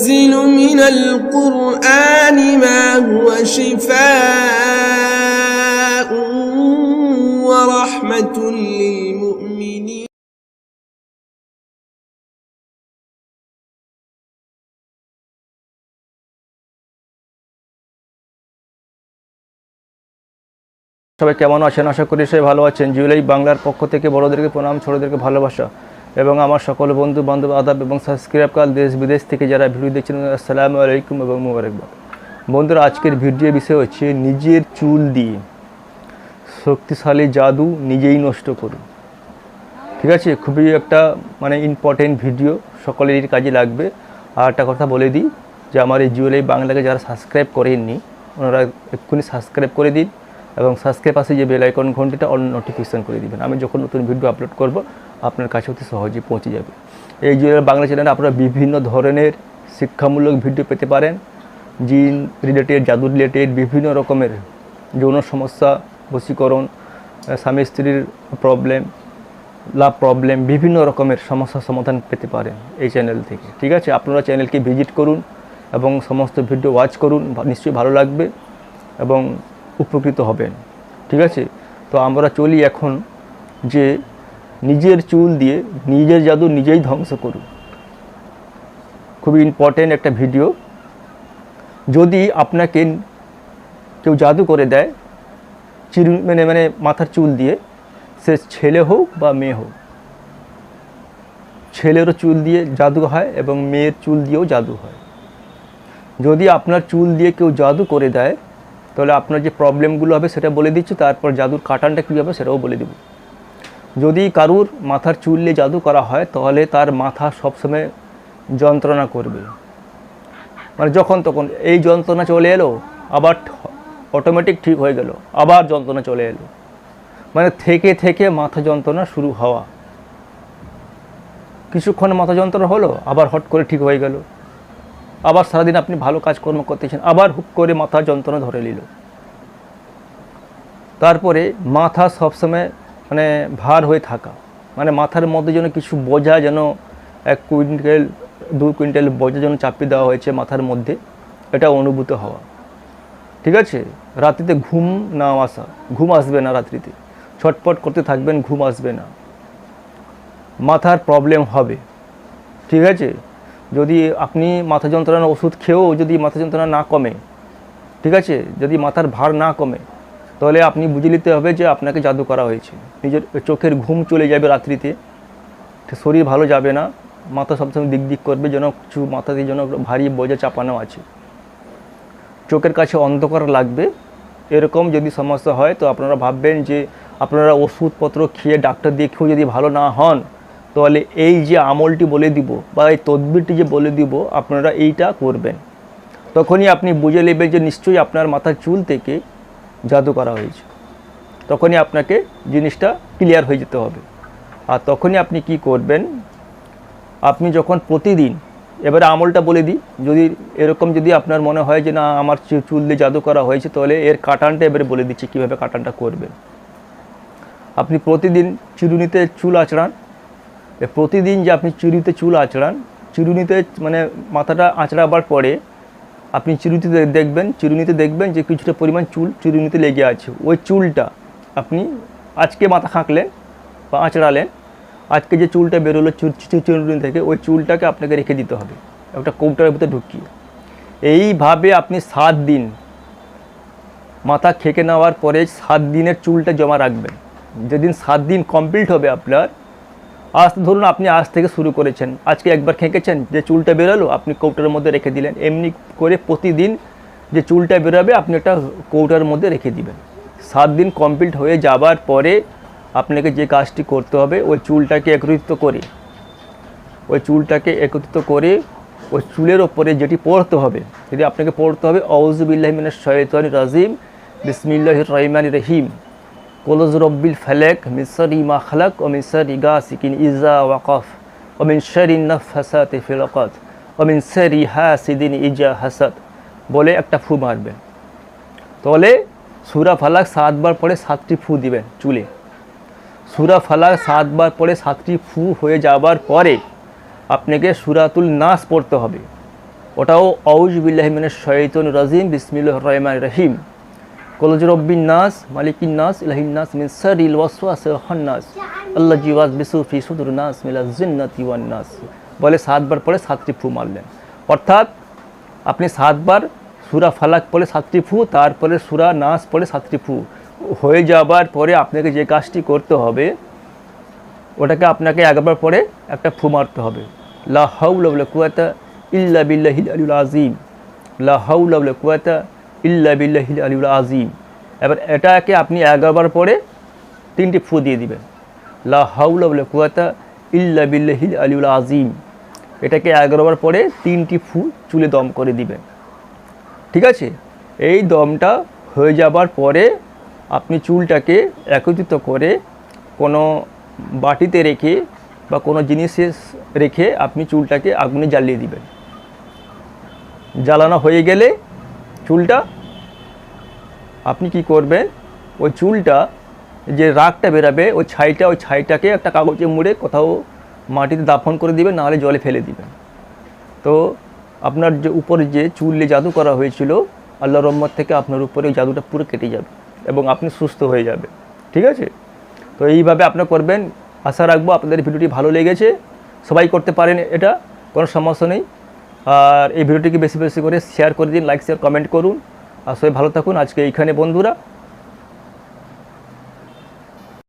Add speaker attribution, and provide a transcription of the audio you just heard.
Speaker 1: وننزل من القرآن ما هو شفاء ورحمة للمؤمنين
Speaker 2: সবাই কেমন আছেন আশা করি সবাই ভালো আছেন জুলাই বাংলার পক্ষ থেকে বড়োদেরকে প্রণাম ছোটোদেরকে ভালোবাসা এবং আমার সকল বন্ধু বান্ধব আদাব এবং সাবস্ক্রাইব কাল দেশ বিদেশ থেকে যারা ভিডিও দেখছেন, আসসালামু আলাইকুম এবং মুবারকবাদ। বন্ধুরা, আজকের ভিডিও বিষয় হচ্ছে নিজের চুল দিয়ে। শক্তিশালী জাদু নিজেই নষ্ট করুন। ঠিক আছে? খুবই একটা মানে ইম্পর্টেন্ট ভিডিও সকলেরই কাজে লাগবে। আর একটা কথা বলে দিই, যে আমার এই জুয়েলাই বাংলাকে যারা সাবস্ক্রাইব করেননি, ওনারা এক্ষুনি সাবস্ক্রাইব করে দিন। এবং সাবস্ক্রাইব পাশে যে বেল আইকন ঘন্টিটা অল নোটিফিকেশান করে দিবেন। আমি যখন নতুন ভিডিও আপলোড করব, আপনার কাছে অতি সহজেই পৌঁছে যাবে। এই জুয়েলাই বাংলা চ্যানেলে আপনারা বিভিন্ন ধরনের শিক্ষামূলক ভিডিও পেতে পারেন। জিন রিলেটেড জাদু রিলেটেড বিভিন্ন রকমের যৌন সমস্যা, বশীকরণ স্বামী স্ত্রীর প্রবলেম লাভ প্রবলেম বিভিন্ন রকমের সমস্যার সমাধান পেতে পারেন এই চ্যানেল থেকে। ঠিক আছে? আপনারা চ্যানেলকে ভিজিট করুন এবং সমস্ত ভিডিও ওয়াচ করুন। নিশ্চয়ই ভালো লাগবে। এবং উপকৃত হবেন। ঠিক আছে? তো আমরা চলি এখন যে নিজের চুল দিয়ে নিজের জাদু নিজেই ধ্বংস করুন। খুবই ইম্পর্টেন্ট একটা ভিডিও যদি আপনাকে কেউ জাদু করে দেয়, চিরু মানে মানে মাথার চুল দিয়ে, সে ছেলে হোক বা মেয়ে হোক, ছেলেরও চুল দিয়ে জাদু হয় এবং মেয়ের চুল দিয়েও জাদু হয়। যদি আপনার চুল দিয়ে কেউ জাদু করে দেয় তাহলে আপনার যে প্রবলেমগুলো হবে সেটা বলে দিচ্ছি, তারপর জাদুর কাটানটা কী হবে সেটাও বলে দেব। যদি কারুর মাথার চুললে জাদু করা হয়, তাহলে তার মাথা সবসময় যন্ত্রণা করবে। মানে যখন তখন এই যন্ত্রণা চলে এলো, আবার অটোমেটিক ঠিক হয়ে গেল, আবার যন্ত্রণা চলে এলো। মানে থেকে থেকে মাথা যন্ত্রণা শুরু হওয়া। কিছুক্ষণ মাথা যন্ত্রণা হলো, আবার হট করে ঠিক হয়ে গেল। আবার সারাদিন আপনি ভালো কাজকর্ম করতেছেন, আবার হুক করে মাথা যন্ত্রণা ধরে নিল। তারপরে মাথা সবসময় মানে ভার হয়ে থাকা। মানে মাথার মধ্যে যেন কিছু বোঝা যেন এক কুইন্টাল, দু কুইন্টাল বোঝা যেন চাপিয়ে দেওয়া হয়েছে মাথার মধ্যে, এটা অনুভূত হওয়া। ঠিক আছে? রাত্রিতে ঘুম না আসা। ঘুম আসবে না রাত্রিতে। ছটপট করতে থাকবেন, ঘুম আসবে না। মাথার প্রবলেম হবে। ঠিক আছে? যদি আপনি মাথা যন্ত্রণার ওষুধ খেয়েও যদি মাথা যন্ত্রণা না কমে, ঠিক আছে? যদি মাথার ভার না কমে, তাহলে আপনি বুঝে নিতে হবে যে আপনাকে জাদু করা হয়েছে। নিজের চোখের ঘুম চলে যাবে রাত্রিতে। শরীর ভালো যাবে না, মাথা সবসময় দিক দিক করবে, যেন কিছু মাথা দিয়ে যেন ভারী বোঝা চাপানো আছে। চোখের কাছে অন্ধকার লাগবে। এরকম যদি সমস্যা হয়, তো আপনারা ভাববেন যে আপনারা ওষুধপত্র খেয়ে ডাক্তার দেখিয়েও যদি ভালো না হন তাহলে এই যে আমলটি বলে দিব বা এই তদবিরটি যে বলে দিব, আপনারা এইটা করবেন। তখনই আপনি বুঝে নেবেন যে নিশ্চয়ই আপনার মাথার চুল থেকে জাদু করা হয়েছে। তখনই আপনাকে জিনিসটা ক্লিয়ার হয়ে যেতে হবে। আর তখনই আপনি কি করবেন, আপনি যখন প্রতিদিন, এবারে আমলটা বলে দিই, যদি এরকম যদি আপনার মনে হয় যে না, আমার চুল দিয়ে জাদু করা হয়েছে, তাহলে এর কাটানটা এবারে বলে দিচ্ছি কীভাবে কাটানটা করবেন। আপনি প্রতিদিন চিরুনিতে চুল আঁচড়ান প্রতিদিন যে আপনি চুরিতে চুল আঁচড়ান, চিরুনিতে মানে মাথাটা আঁচড়াবার পরে আপনি চিরুনিতে দেখবেন চিরুনিতে দেখবেন যে কিছুটা পরিমাণ চুল চিরুনিতে লেগে আছে। ওই চুলটা আপনি আজকে মাথা খাঁকলেন বা আঁচড়ালেন, আজকে যে চুলটা বেরোলো চিরুনি থেকে, ওই চুলটাকে আপনাকে রেখে দিতে হবে। একটা কৌটার ভিতরে ঢুকিয়ে। এইভাবে আপনি সাত দিন মাথা খেকে নেওয়ার পরে সাত দিনের চুলটা জমা রাখবেন। যেদিন সাত দিন কমপ্লিট হবে আপনার আজ ধরুন আপনি আজ থেকে শুরু করেছেন। আজকে একবার খেঁকেছেন, যে চুলটা বেরোলো, আপনি কৌটার মধ্যে রেখে দিলেন। এমনি করে প্রতিদিন যে চুলটা বেরোবে, আপনি একটা কৌটার মধ্যে রেখে দিবেন। সাত দিন কমপ্লিট হয়ে যাবার পরে আপনাকে যে কাজটি করতে হবে, ওই চুলটাকে একত্রিত করে, ওই চুলটাকে একত্রিত করে ওই চুলের ওপরে যেটি পড়তে হবে যদি আপনাকে পড়তে হবে। আউজুবিল্লাহ মিনাশ শয়তানি রাজিম। বিসমিল্লাহ রহমান রহিম। কলজ রব্বিল ফালাক মিসর শাররি মা খালাক ওয়া মিন শাররি গাসিকিন ইজা ওয়াকফ ওয়া মিন শাররি নাফাসাতি ফিল উকাদ ওয়া মিন শাররি হাসিদিন ইজা হাসাদ বলে একটা ফু মারবেন। তাহলে সুরা ফালাক সাতবার পরে সাতটি ফু দিবেন চুলে। সুরা ফালাক সাতবার পরে সাতটি ফু হয়ে যাবার পরে আপনাকে সুরাতুল নাস পড়তে হবে। ওটাও আউজ বিল্লাহিমিনের শৈতন রাজিম বিসমিল্লাহ রহমান রহিম। কলজ রব্বিন নাস মালিকিন নাস ইলাহিন নাস মিন সারিল ওয়াসওয়াস খান্নাস আল্লাহ জিওয়াজ বিসু ফি সুদুর নাস মিলা জিন্নাতি ওয়ান নাস বলে সাতবার পরে সাতটি ফু মারলেন। অর্থাৎ আপনি সাতবার সুরা ফালাক পড়ে সাতটি ফু, তারপরে সুরা নাস পড়ে সাতটি ফু। হয়ে যাবার পরে আপনাকে যে কাজটি করতে হবে, ওটাকে আপনাকে একবার পরে একটা ফু মারতে হবে। লা হাউলা কুওয়াতা ইল্লা বিল্লাহিল আলিউল আজিম লা হাউলা কুওয়াতা ইল্লা বিল্লাহিল আলিউল আজিম এবার এটাকে আপনি এগারোবার পরে তিনটি ফু দিয়ে দিবেন। লা হাউলা ওয়ালা কুওয়াতা ইল্লা বিল্লাহিল আলিউল আজিম এটাকে এগারোবার পরে তিনটি ফু চুলে দম করে দিবেন। ঠিক আছে? এই দমটা হয়ে যাবার পরে আপনি চুলটাকে একত্রিত করে কোনো বাটিতে রেখে বা কোনো জিনিসে রেখে আপনি চুলটাকে আগুনে জ্বালিয়ে দিবেন। জ্বালানো হয়ে গেলে চুলটা, আপনি কি করবেন, ওই চুলটা যে রাগটা বেরাবে, ওই ছাইটা, ওই ছাইটাকে একটা কাগজে মুড়ে কোথাও মাটিতে দাফন করে দিবেন, নাহলে জলে ফেলে দিবেন। তো আপনার যে উপরে যে চুলে জাদু করা হয়েছিল আল্লাহ রহমত থেকে আপনার উপরে ওই জাদুটা পুরো কেটে যাবে এবং আপনি সুস্থ হয়ে যাবে। ঠিক আছে? তো এইভাবে আপনার করবেন। আশা রাখব আপনাদের ভিডিওটি ভালো লেগেছে। সবাই করতে পারেন এটা, কোনো সমস্যা নেই। আর এই ভিডিওটিকে বেশি বেশি করে শেয়ার করে দিন লাইক শেয়ার কমেন্ট করুন। আর সবাই ভালো থাকুন। আজকে এইখানে বন্ধুরা।